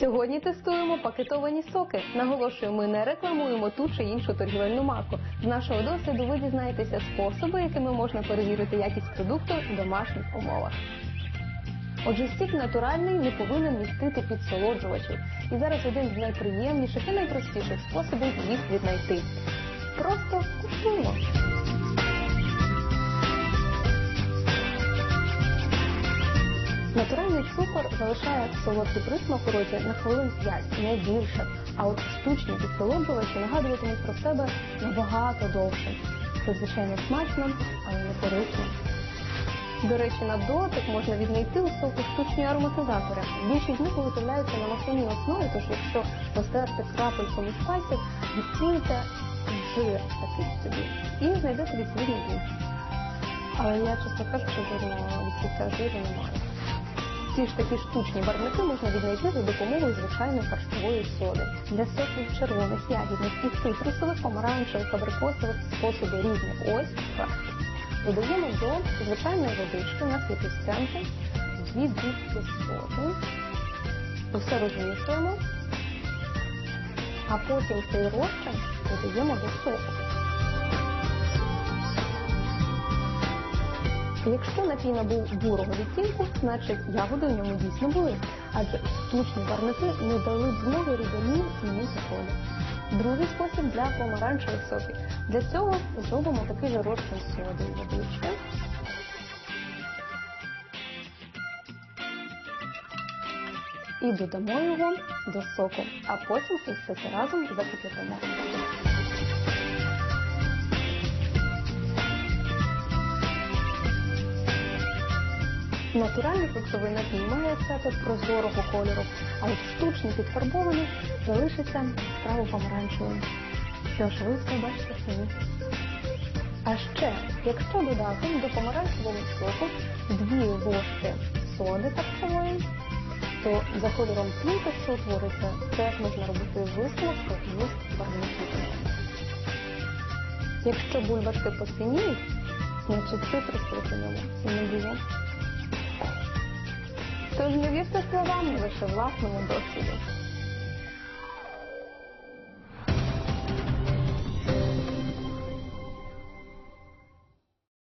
Сьогодні тестуємо пакетовані соки. Наголошую, ми не рекламуємо ту чи іншу торгівельну марку. З нашого досвіду ви дізнаєтеся способи, якими можна перевірити якість продукту в домашніх умовах. Отже, сік натуральний не повинен містити підсолоджувачів. І зараз один з найприємніших і найпростіших способів їх віднайти. Просто купуємо. Натуральний цукор залишає солодкий присмак у роті на хвилин 5, не більше. А от штучні підсолоджувачі нагадуватимуть про себе набагато довше. Це звичайно смачно, але не корисно. До речі, на дотик можна віднайти у соку штучні ароматизатори. Більшість з них виготовляються на масляній основі, тож якщо постерти крапельку між пальців, відчуєте жир такий собі і знайдете відповідний дім. Але я чесно кажучи, жодного відчуття жиру немає. Ці ж такі штучні барвники можна віднайти за допомогою звичайної харчової соди. Для соків червоних, ягідних і цитрусових, помаранчевих, абрикосових способи різні. Ось краще. Додаємо до звичайної водички, є пістянки, дві дрібки соди. Усе розмішуємо, а потім цей розчин додаємо до соку. Якщо напій набув бурого відтінку, значить ягоди в ньому дійсно були, адже штучні барвники не дали змоги рідині змінити колір. Другий спосіб для помаранчевих соків. Для цього зробимо такий же розчин соди і водички. І додамо його до соку, а потім все це разом закипятимо. Натуральний фруктовий напій має цвято прозорого кольору, а от штучний підфарбований залишиться яскраво помаранчевим. Що ж, ви все самі. А ще, якщо додати до помаранчевого соку дві ложки соди харчової, то за кольором пінки, що утвориться, теж можна робити висновок про вміст барвників. Якщо бульбашки посиніють, значить цитрусу у і не було. Тож не вірте словам лише власному досвіду.